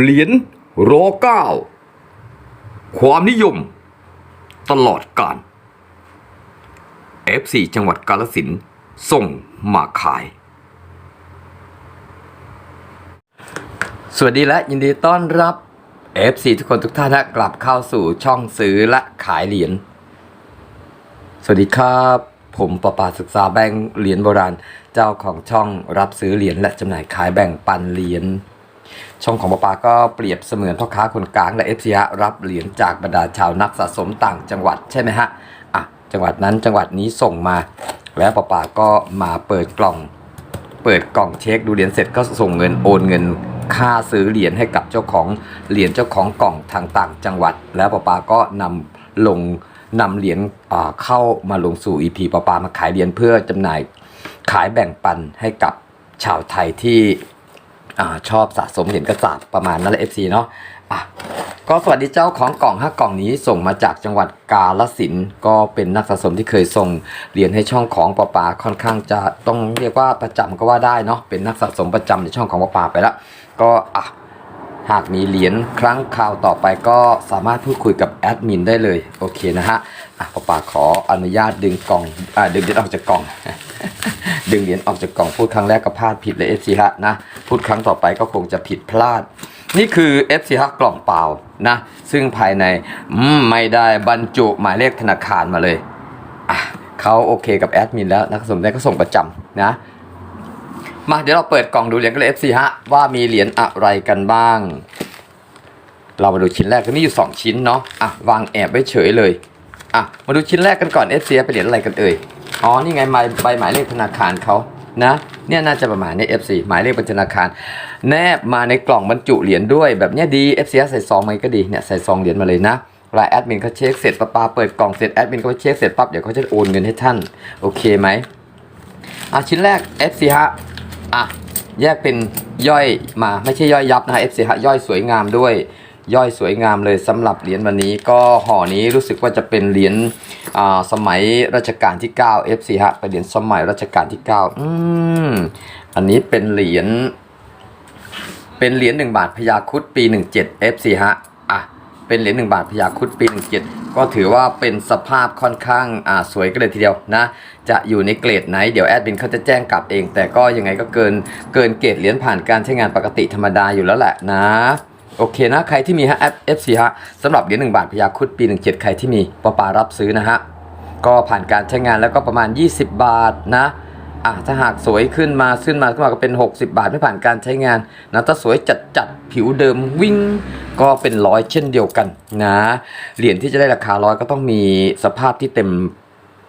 เหรียญรอเก้าความนิยม ตลอดการ F4 จังหวัดกาลสินส่งมาขาย สวัสดีและยินดีต้อนรับ F4 ทุกคนทุกท่านนะกลับเข้าสู่ช่องซื้อและขายเหรียญ สวัสดีครับ ผมประปาศึกษาแบงค์เหรียญโบราณ เจ้าของช่องรับซื้อเหรียญและจำหน่ายขายแบ่งปันเหรียญ ช่องของปะปาก็เปรียบเสมือนพ่อค้าคนกลางและเอฟซีฮะรับเหรียญจากบรรดาชาวนักสะสมต่างจังหวัดใช่ไหมฮะอะจังหวัดนั้นจังหวัดนี้ส่งมา แล้วปะปาก็มาเปิดกล่อง เปิดกล่องเช็คดูเหรียญเสร็จก็ส่งเงินโอนเงินค่าซื้อเหรียญให้กับเจ้าของเหรียญเจ้าของกล่องทางต่างจังหวัด แล้วปาปาก็นำลงนำเหรียญเข้ามาลงสู่ EP ปาปามาขายเหรียญเพื่อจำหน่ายขายแบ่งปันให้กับชาวไทยที่ อชอบสะสมเหรียญกระสาบประมาณนั้นแหละ FC เนาะอะก็สวัสดีเจ้าของกล่องห้ากล่องนี้ส่งมาจากจังหวัดกาฬสินก็เป็นนักสะสมที่เคยส่งเหรียญให้ช่องของปาปาค่อนข้างจะต้องเรียกว่าประจำก็ว่าได้เนาะเป็นนักสะสมประจำในช่องของปาปาไปแล้วก็อะหากมีเหรียญครั้งคราวต่อไปก็สามารถพูดคุยกับแอดมินได้เลยโอเคนะฮะอะปาปาขออนุญาตดึงกล่องอ่าดึงเหรียญออกจากกล่อง ดึงเหรียญออกจากกล่องพูดครั้งแรกก็พลาดผิดเลยเอฟซีฮะนะพูดครั้งต่อไปก็คงจะผิดพลาด นี่คือ FC ฮะกล่องเปล่านะซึ่งภายในมไม่ได้บรรจุหมายเลขธนาคารมาเลยเขาโอเคกับแอดมินแล้วนักสะสมได้ก็ส่งประจำนะมาเดี๋ยวเราเปิดกล่องดูเหรียญกันเลย FC ฮะว่ามีเหรียญอะไรกันบ้าง เรามาดูชิ้นแรกก็มีอยู่ 2 ชิ้นเนาะอะวางแอบไว้เฉยเลยอะมาดูชิ้นแรกกันก่อน FC เป็นเหรียญอะไรกันเอ่ย อ๋อ นี่ไงใบใบหมายเลขธนาคารเขานะ เนี่ยน่าจะประมาณนี้ FC หมายเลขบัญชีธนาคาร แนบมาในกล่องบรรจุเหรียญด้วยแบบเนี้ยดี FC ใส่ซองมันก็ดีเนี่ยใส่ซองเหรียญมาเลยนะเวลาแอดมินเขาเช็คเสร็จปะปาเปิดกล่องเสร็จแอดมินเขาเช็คเสร็จปั๊บเดี๋ยวเขาจะโอนเงินให้ท่าน โอเคไหมอะชิ้นแรก FC ฮะอะแยกเป็นย่อยมาไม่ใช่ย่อยยับนะฮะ FC ฮะย่อยสวยงามด้วย ย่อยสวยงามเลยสำหรับเหรียญวันนี้ก็ห่อนี้รู้สึกว่าจะเป็นเหรียญสมัยรัชกาลที่ 9 FC ฮะเป็นเหรียญสมัยรัชกาลที่ 9 อืมอันนี้เป็นเหรียญเป็นเหรียญ1บาทพญาครุดปี 17 FC ฮะอะเป็นเหรียญ1บาทพญาครุดปี 17 ก็ถือว่าเป็นสภาพค่อนข้างอ่าสวยกันเลยทีเดียวนะ จะอยู่ในเกรดไหนเดี๋ยวแอดมินเขาจะแจ้งกลับเอง แต่ก็ยังไงก็เกินเกินเกรดเหรียญผ่านการใช้งานปกติธรรมดาอยู่แล้วแหละนะ โอเคนะ ใครที่มีฮะแอป FC ฮะสำหรับเหรียญ1บาทพยาคุดปี 17 ใครที่มีปอปารับซื้อนะฮะ ก็ผ่านการใช้งานแล้วก็ประมาณ 20 บาทนะอะถ้าหากสวยขึ้นมาขึ้นมาขึ้นมาก็เป็น 60 บาทไม่ผ่านการใช้งานนะถ้าสวยจัดจัดๆผิวเดิมวิ่งก็เป็นร้อยเช่นเดียวกันนะเหรียญที่จะได้ราคาร้อยก็ต้องมีสภาพที่เต็ม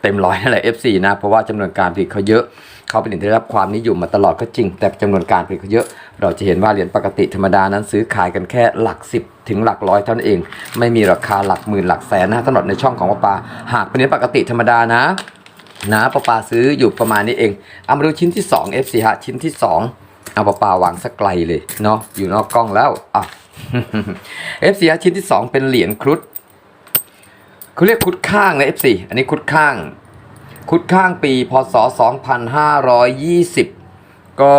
เต็มร้อยนั่นแหละ FC นะ เพราะว่าจำนวนการผลิตเขาเยอะ เขาเป็นเหรียญที่ได้รับความนิยมมาตลอดก็จริง แต่จำนวนการผลิตเขาเยอะ เราจะเห็นว่าเหรียญปกติธรรมดานั้นซื้อขายกันแค่หลักสิบถึงหลักร้อยเท่านั้นเอง ไม่มีราคาหลักหมื่นหลักแสนนะสำหรับในช่องของปาปาหากเป็นเหรียญปกติธรรมดานะนะปาปาซื้ออยู่ประมาณนี้เองเอามาดูชิ้นที่2 FC ฮะชิ้นที่ 2 เอาปาปาวางสักไกลเลยเนาะอยู่นอกกล้องแล้วอะ FC ฮะชิ้นที่ 2 เป็นเหรียญครุฑเขาเรียกครุฑข้างนะ FC อันนี้ครุฑข้าง คุดข้างปีพศ 2520 ก็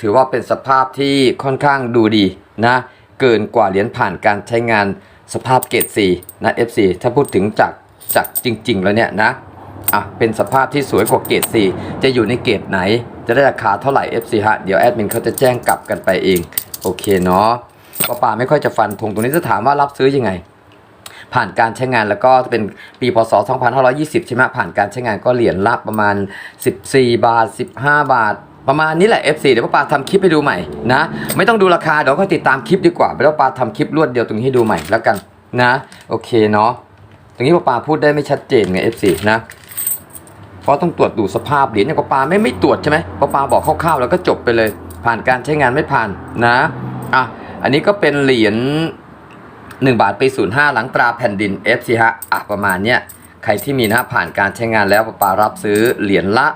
ถือว่าเป็นสภาพที่ค่อนข้างดูดีนะ เกินกว่าเหรียญผ่านการใช้งานสภาพเกรด C นะ FC ถ้าพูดถึงจากจากจริง ๆ แล้วเนี่ยนะ อะ เป็นสภาพที่สวยกว่าเกรด C จะอยู่ในเกรดไหน จะได้ราคาเท่าไหร่ FC ฮะ เดี๋ยวแอดมินเขาจะแจ้งกลับกันไปเอง โอเคเนาะป้าป่าไม่ค่อยจะฟันธงตรงนี้จะถามว่ารับซื้อยังไง ผ่านการใช้งานแล้วก็เป็นปีพศ 2520 ใช่ไหมผ่านการใช้งานก็เหรียญละประมาณ 14 บาท 15 บาทประมาณนี้แหละ F4 เดี๋ยวป้าปาทำคลิปให้ดูใหม่นะ ไม่ต้องดูราคาเดี๋ยวก็ติดตามคลิปดีกว่าเดี๋ยวป้าปาทำคลิปรวดเดียวตรงนี้ให้ดูใหม่แล้วกันนะ โอเคเนาะตรงนี้ป้าปาพูดได้ไม่ชัดเจนไง F4 นะเพราะต้องตรวจดูสภาพเหรียญอย่างป้าปาไม่ไม่ตรวจใช่ไหมป้าปาบอกคร่าวๆแล้วก็จบไปเลย ผ่านการใช้งานไม่ผ่านนะอะอันนี้ก็เป็นเหรียญ 1 บาทปี 05 หลังตราแผ่นดิน FC ฮะอะประมาณเนี้ยใครที่มีนะผ่านการใช้งานแล้วปาปารับซื้อเหรียญละ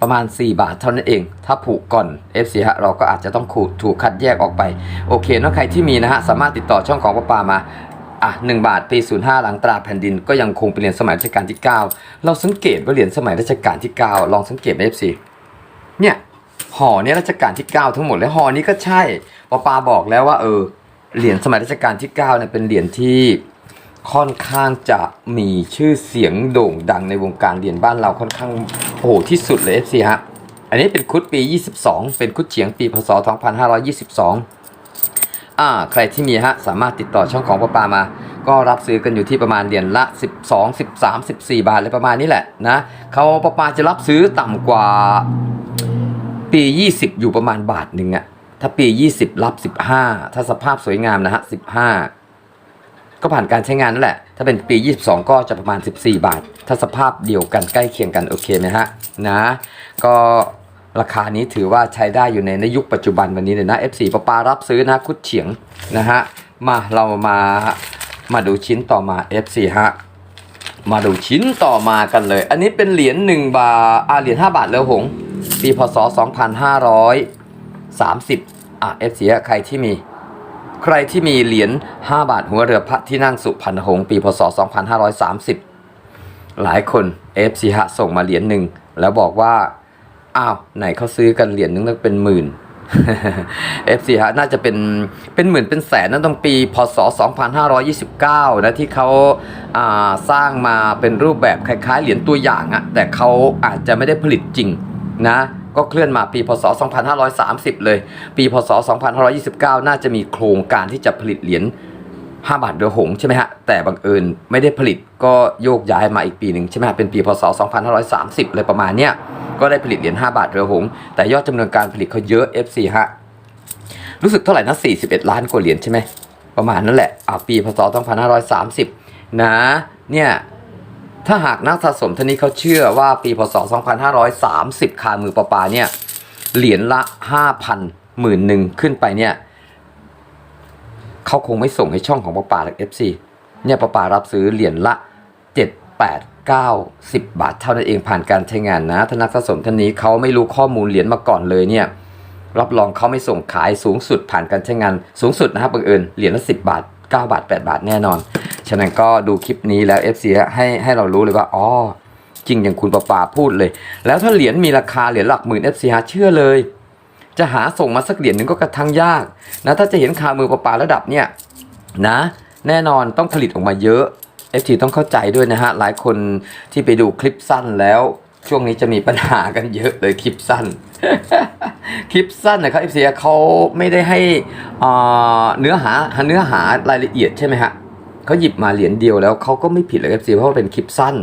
ประมาณ 4 บาทเท่านั้นเอง ถ้าผูกก่อน FC ฮะเราก็อาจจะต้องขูดถูกคัดแยกออกไป โอเคเนอะใครที่มีนะฮะสามารถติดต่อช่องของปาปามาอะ1บาทปี 05 หลังตราแผ่นดิน ก็ยังคงเป็นเหรียญสมัยรัชกาลที่ 9 เราสังเกตว่าเหรียญสมัยรัชกาลที่ 9 ลองสังเกตไหม FC เนี่ยห่อเนี้ยรัชกาลที่ 9 ทั้งหมดเลยห่อนี้ก็ใช่ปปาบอกแล้วว่าเออ เหรียญสมัยรัชกาลที่9เนี่ยเป็นเหรียญที่ค่อนข้างจะมีชื่อเสียงโด่งดังในวงการเหรียญบ้านเราค่อนข้างโอ้โหที่สุดเลย FC ฮะ อันนี้เป็นคุดปี 22 เป็นคุดเฉียงปีพศ 2522 อ่า ใครที่มีฮะ สามารถติดต่อช่องของปปามา ก็รับซื้อกันอยู่ที่ประมาณเหรียญละ 12 13 14 บาทอะไรประมาณนี้แหละนะเขาปอปาจะรับซื้อต่ำกว่าปี 20 อยู่ประมาณบาทหนึ่งอะ ถ้าปี 20 รับ 15 ถ้าสภาพสวยงามนะฮะ 15 ก็ผ่านการใช้งานนั่นแหละ ถ้าเป็นปี 22 ก็จะประมาณ 14 บาท ถ้าสภาพเดียวกันใกล้เคียงกันโอเคไหมฮะนะ ก็ราคานี้ถือว่าใช้ได้อยู่ในในยุคปัจจุบันวันนี้เลยนะ F4 ปะปารับซื้อนะคุดเฉียงนะฮะ มาเรามามาดูชิ้นต่อมา F4 ฮะมาดูชิ้นต่อมากันเลย อันนี้เป็นเหรียญ1บาทอ่าเหรียญ5บาทเลอหง ปีพศ 2500 30อะ F4 ฮะใครที่มี ใครที่มีเหรียญ5บาทหัวเรือพระที่นั่งสุพรรณหงษ์ปีพศ 2530 หลายคน FC ฮะส่งมาเหรียญหนึ่งแล้วบอกว่าอ้าวไหนเขาซื้อกันเหรียญนึงตั้งเป็นหมื่น FC ฮะน่าจะเป็นเป็นหมื่นเป็นแสนนั่นต้องปีพศ 2529 นะที่เขาอ่าสร้างมาเป็นรูปแบบคล้ายๆ เหรียญตัวอย่างอะแต่เขาอาจจะไม่ได้ผลิตจริงนะ ก็เคลื่อนมาปีพศ 2530 เลย ปีพศ 2529 น่าจะมีโครงการที่จะผลิตเหรียญ5บาทเรือหงส์ใช่ไหมฮะ แต่บังเอิญไม่ได้ผลิตก็โยกย้ายมาอีกปีหนึ่งใช่ไหมฮะ เป็นปีพศ 2530 เลยประมาณเนี้ย ก็ได้ผลิตเหรียญ5บาทเรือหงส์แต่ยอดจำนวนการผลิตเขาเยอะ FC ฮะ รู้สึกเท่าไหร่นะ 41 ล้านกว่าเหรียญใช่ไหม ประมาณนั้นแหละอ่าปีพศ 2530 นะ เนี่ย ถ้าหากนักสะสมท่านนี้เขาเชื่อว่าปีพศ 2530 คามือประปาเนี่ยเหรียญละ 5,000หมื่นหนึ่งขึ้นไปเนี่ยเขาคงไม่ส่งให้ช่องของประปาหรอ FC เนี่ยประปารับซื้อเหรียญละ 7 8 9 10 บาทเท่านั้นเองผ่านการใช้งานนะถ้านักสะสมท่านนี้เขาไม่รู้ข้อมูลเหรียญมาก่อนเลยเนี่ยรับรองเขาไม่ส่งขายสูงสุดผ่านการใช้งานสูงสุดนะครับบังเอิญเหรียญละ 10 บาท 9 บาท 8 บาทแน่นอน ฉะนั้นก็ดูคลิปนี้แล้ว FC ให้ให้เรารู้เลยว่าอ๋อจริงอย่างคุณประปาพูดเลย แล้วถ้าเหรียญมีราคาเหรียญหลักหมื่น FC เชื่อเลย จะหาส่งมาสักเหรียญหนึ่งก็กระทั่งยากนะถ้าจะเห็นคามือประปาระดับเนี่ยนะ แน่นอนต้องผลิตออกมาเยอะ FT ต้องเข้าใจด้วยนะฮะ หลายคนที่ไปดูคลิปสั้นแล้ว ช่วงนี้จะมีปัญหากันเยอะเลยคลิปสั้น คลิปสั้นนะครับ FT เขาไม่ได้ให้อ่าเนื้อหาเนื้อหารายละเอียดใช่ไหมฮะเขาหยิบมาเหรียญเดียวแล้วเขาก็ไม่ผิดเลย FT เพราะว่าเป็นคลิปสั้น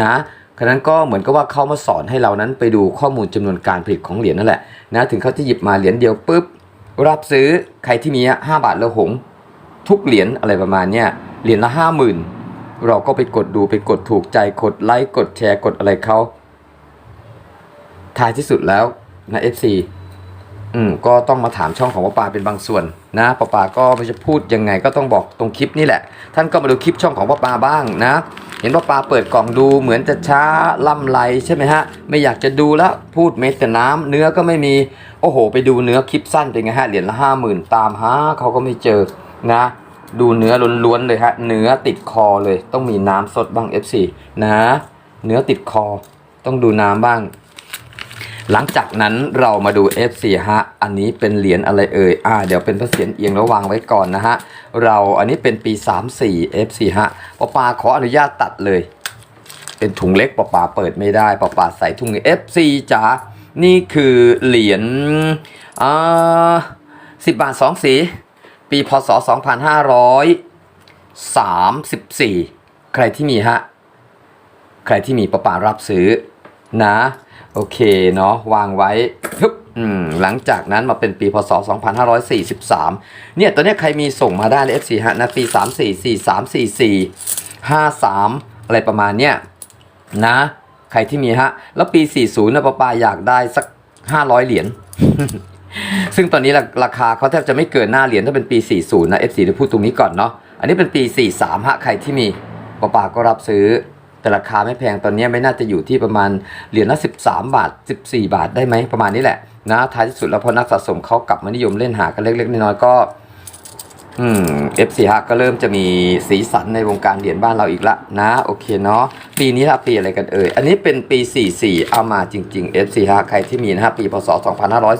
นะฉะนั้นก็เหมือนกับว่าเขามาสอนให้เรานั้นไปดูข้อมูลจำนวนการผลิตของเหรียญนั่นแหละนะถึงเขาจะหยิบมาเหรียญเดียวปุ๊บรับซื้อใครที่มีห้าบาทล้วหงทุกเหรียญอะไรประมาณเนี้ยเหรียญละห้าหมื่น เราก็ไปกดดูไปกดถูกใจกดไลค์กดแชร์กดอะไรเขาท้ายที่สุดแล้วนะ FC อืมก็ต้องมาถามช่องของป้าปาเป็นบางส่วนนะป้าปาก็ไม่จะพูดยังไงก็ต้องบอกตรงคลิปนี่แหละ ท่านก็มาดูคลิปช่องของป้าปาบ้างนะ เห็นป้าปาเปิดกล่องดูเหมือนจะช้าล่ำไรใช่ไหมฮะ ไม่อยากจะดูแล้วพูดเม็ดแต่น้ำเนื้อก็ไม่มีโอ้โห ไปดูเนื้อคลิปสั้นเป็นไงฮะเหรียญละห้าหมื่นตามหาเขาก็ไม่เจอนะ ดูเนื้อล้วนๆเลยฮะ เนื้อติดคอเลย ต้องมีน้ำสดบ้าง FC นะ เนื้อติดคอ ต้องดูน้ำบ้าง หลังจากนั้นเรามาดู F4 ฮะ อันนี้เป็นเหรียญอะไรเอ่ย อ่า เดี๋ยวเป็นพระเศียรเอียงแล้ววางไว้ก่อนนะฮะ เราอันนี้เป็นปี 34 F4 ฮะปอปาขออนุญาตตัดเลย เป็นถุงเล็กปอปาเปิดไม่ได้ปอปาใส่ถุง F4 จ๋า นี่คือเหรียญ อ่าสิบบาทสองสี ปีพศ 2534 ใครที่มีฮะ ใครที่มีประปารับซื้อนะ โอเคเนาะวางไว้ฮึบหลังจากนั้นมาเป็นปีพศ 2543 เนี่ยตอนเนี้ยใครมีส่งมาได้เลย F4 ฮะนะปี 34 43 44 53 อะไรประมาณเนี้ยนะ ใครที่มีฮะ แล้วปี 40นะป้าปาอยากได้สัก 500 เหรียญ ซึ่งตอนนี้ราคาเขาแทบจะไม่เกินหน้าเหรียญถ้าเป็นปี 40 นะ F4 จะพูดตรงนี้ก่อนเนาะ อันนี้เป็นปี 43 ฮะ ใครที่มีป้าปาก็รับซื้อ แต่ราคาไม่แพงตอนนี้ไม่น่าจะอยู่ที่ประมาณเหรียญละ 13 บาท 14 บาทได้ไหมประมาณนี้แหละนะท้ายที่สุดแล้วพอนักสะสมเขากลับมานิยมเล่นหากันเล็กๆน้อยๆก็ อืม F45 ก็เริ่มจะมีสีสันในวงการเหรียญบ้านเราอีกละนะ โอเคเนาะปีนี้ละปีอะไรกันเอ่ย อันนี้เป็นปี 44 เอามาจริง ๆ F45 ใครที่มีนะฮะปีพศ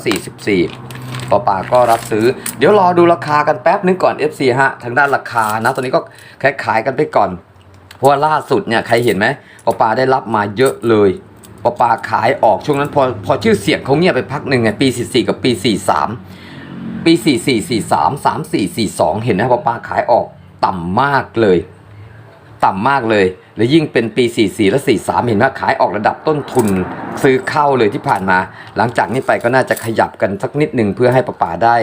2544ปอปาก็รับซื้อ เดี๋ยวรอดูราคากันแป๊บนึงก่อน F45 ทางด้านราคานะตอนนี้ก็แค่ขายกันไปก่อน เพราะว่าล่าสุดเนี่ยใครเห็นไหมปอปาได้รับมาเยอะเลยปอปาขายออกช่วงนั้นพอพอชื่อเสียงเขาเงียบไปพักหนึ่งไงปี 44 กับปี 43 ปี 44 43 34 42 เห็นนะปอปาขายออกต่ำมากเลย ต่ำมากเลย แล้วยิ่งเป็นปี 44 และ 43 เห็นว่าขายออกระดับต้นทุนซื้อเข้าเลยที่ผ่านมา หลังจากนี้ไปก็น่าจะขยับกันสักนิดหนึ่งเพื่อให้ปอปาได้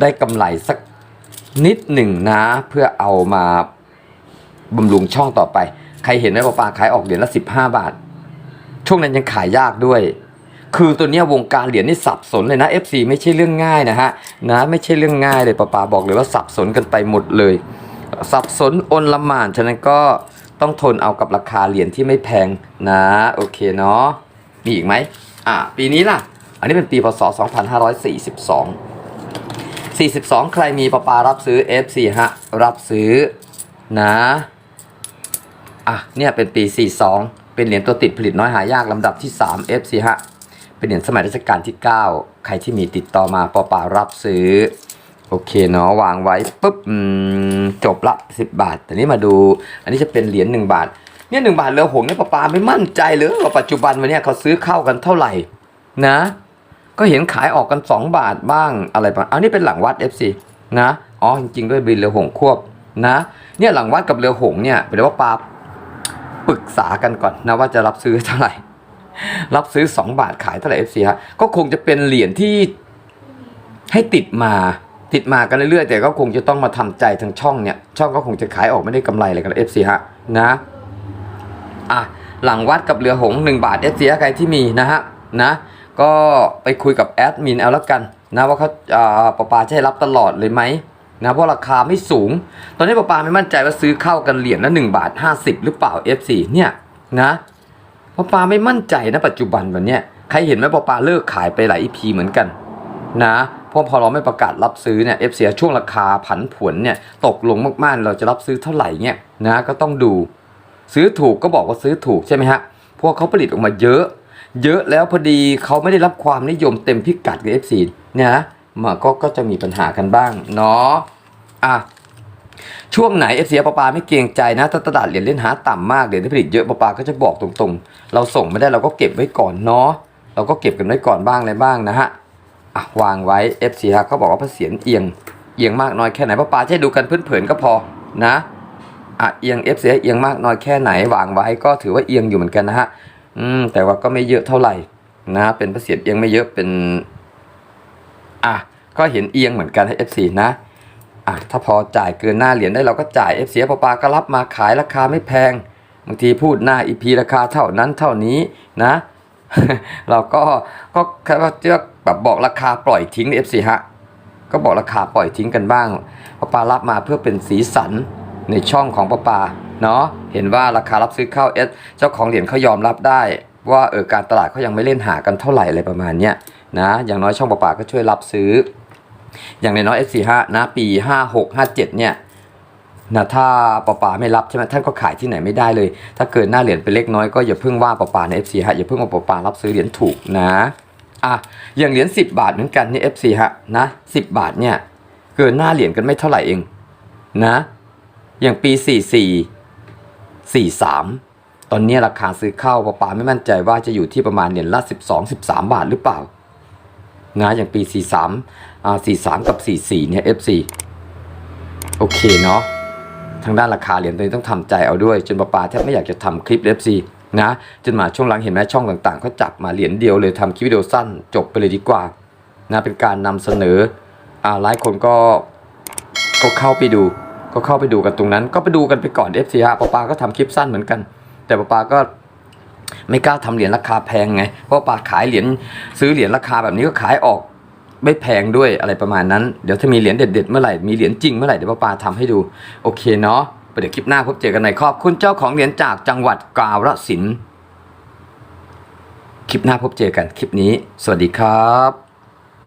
ได้กำไรสักนิดหนึ่งนะ เพื่อเอามาบำรุงช่องต่อไป ใครเห็นไหมปลาปลาขายออกเหรียญละสิบห้าบาท ช่วงนั้นยังขายยากด้วย คือตัวเนี้ยวงการเหรียญนี่สับสนเลยนะ FC ไม่ใช่เรื่องง่ายนะฮะนะไม่ใช่เรื่องง่ายเลยปลาปลาบอกเลยว่าสับสนกันไปหมดเลย สับสนอนละหมานฉะนั้นก็ต้องทนเอากับราคาเหรียญที่ไม่แพงนะโอเคเนาะมีอีกไหมอะปีนี้ล่ะ อันนี้เป็นปีพศ 2542 42 ใครมีปลาปารับซื้อ FC ฮะ รับซื้อนะ อะ เนี่ยเป็นปี 42 เป็นเหรียญตัวติดผลิตน้อยหายากลำดับที่ 3 FC ฮะ เป็นเหรียญสมัยรัชกาลที่ 9 ใครที่มีติดต่อมาปอป่ารับซื้อ โอเคเนาะวางไว้ปุ๊บจบละ 10 บาท แต่นี้มาดู อันนี้จะเป็นเหรียญ1บาท เนี่ย1บาทเรือหงเนี่ยปอป่าไม่มั่นใจเลยว่าปัจจุบันวันนี้เขาซื้อเข้ากันเท่าไหร่นะ ก็เห็นขายออกกัน 2 บาทบ้างอะไรบ้างอันนี้เป็นหลังวัด FC นะอ๋อจริงๆด้วยบินเรือหงควบนะเนี่ยหลังวัดกับเรือหงเนี่ยเป็นว่าปลาปรึกษากันก่อนนะว่าจะรับซื้อเท่าไหร่ รับซื้อ 2 บาทขายเท่าไหร่ FC ฮะก็คงจะเป็นเหรียญที่ให้ติดมาติดมากันเรื่อยๆแต่ก็คงจะต้องมาทำใจทางช่องเนี่ย ช่องก็คงจะขายออกไม่ได้กำไรอะไรกัน FC ฮะนะอะหลังวัดกับเรือหงส์หนึ่งบาท FC ใครที่มีนะฮะนะก็ไปคุยกับแอดมินเอาล้วกันนะว่าเขาอ่าปปาจะให้รับตลอดเลยไหมนะเพราะราคาไม่สูง ตอนนี้ปปาไม่มั่นใจว่าซื้อเข้ากันเหรียญละหนึ่งบาทห้าสิบหรือเปล่า F4 เนี่ยนะ ปาปาไม่มั่นใจนะปัจจุบันวันเนี้ยใครเห็นไหมปาปาเลิกขายไปหลาย EP เหมือนกันนะเพราะพอเราไม่ประกาศรับซื้อเนี่ย F4 ช่วงราคาผันผวนเนี่ยตกลงมากๆ เราจะรับซื้อเท่าไหร่เนี่ยนะก็ต้องดู ซื้อถูกก็บอกว่าซื้อถูกใช่ไหมฮะพราะเขาผลิตออกมาเยอะ เยอะแล้วพอดีเขาไม่ได้รับความนิยมเต็มพิกัดกับ F4 เนี่ยนะมันก็ก็จะมีปัญหากันบ้างเนาะอะ ช่วงไหน F4 ปาปลาไม่เกรงใจนะถ้าตลาดเหรียญเล่นหาต่ำมากเหรียญที่ผลิตเยอะปาปาก็จะบอกตรงๆ เราส่งไม่ได้เราก็เก็บไว้ก่อนเนาะเราก็เก็บกันไว้ก่อนบ้างอะไรบ้างนะฮะอะวางไว้ F4 ฮะเขาบอกว่าพระเสียเอียงเอียงมากน้อยแค่ไหนปาปาให้ดูกันเพื่อนๆก็พอนะอะเอียง F เสีเอียงมากน้อยแค่ไหนวางไว้ก็ถือว่าเอียงอยู่เหมือนกันนะฮะอืมแต่ว่าก็ไม่เยอะเท่าไหร่นะเป็นพระเศียเอียงไม่เยอะเป็นอะก็เห็นเอียงเหมือนกันให้ F4 นะ อะถ้าพอจ่ายเกินหน้าเหรียญได้เราก็จ่าย F เสียปปาก็รับมาขายราคาไม่แพงบางทีพูดหน้า EP ราคาเท่านั้นเท่านี้นะ เราก็ก็แค่ว่าเจือกแบบบอกราคาปล่อยทิ้ง F4 ฮะก็บอกราคาปล่อยทิ้งกันบ้างปปารับมาเพื่อเป็นสีสันในช่องของปาปาเนาะเห็นว่าราคารับซื้อเข้าเอสเจ้าของเหรียญเขายอมรับได้ ว่าเออการตลาดเขายังไม่เล่นหากันเท่าไหร่อะไรประมาณเนี้ยนะอย่างน้อยช่องปาปาก็ช่วยรับซื้อ อย่างในน้อย S45 นะปี 56 57 เนี่ยนะถ้าปาปาไม่รับใช่ไหมท่านก็ขายที่ไหนไม่ได้เลย ถ้าเกินหน้าเหรียญไปเล็กน้อยก็อย่าเพิ่งว่าปาปาใน F4 ฮะอย่าเพิ่งว่าปาปารับซื้อเหรียญถูกนะอะอย่างเหรียญ10 บาทเหมือนกันนี่ F4 ฮะนะ10 บาทเนี่ยเกินหน้าเหรียญกันไม่เท่าไหร่เองนะอย่างปี 44 43 ตอนนี้ราคาซื้อเข้าปาปาไม่มั่นใจว่าจะอยู่ที่ประมาณเหรียญละ12 13 บาทหรือเปล่า นะอย่างปี 43อ่า43 กับ 44 เนี่ย FC โอเคเนาะทางด้านราคาเหรียญตัวนี้ต้องทำใจเอาด้วย จนปาปาแทบไม่อยากจะทำคลิป FC นะจนมาช่วงหลังเห็นไหมช่องต่างๆเขาจับมาเหรียญเดียวเลยทำคลิปวิดีโอสั้นจบไปเลยดีกว่านะเป็นการนำเสนออ่าหลายคนก็ก็เข้าไปดู ก็เข้าไปดูกันตรงนั้น ก็ไปดูกันไปก่อน FC ฮะปาปาก็ทำคลิปสั้นเหมือนกัน แต่ปาปาก็ ไม่กล้าทำเหรียญราคาแพงไง เพราะปาขายเหรียญซื้อเหรียญราคาแบบนี้ก็ขายออกไม่แพงด้วยอะไรประมาณนั้น เดี๋ยวถ้ามีเหรียญเด็ดๆเมื่อไหร่ มีเหรียญจริงเมื่อไหร่เดี๋ยวปาปาทำให้ดู โอเคเนาะเดี๋ยวคลิปหน้าพบเจอกันในขอบคุณเจ้าของเหรียญจากจังหวัดกาฬสินคลิปหน้าพบเจอกันคลิปนี้ สวัสดีครับ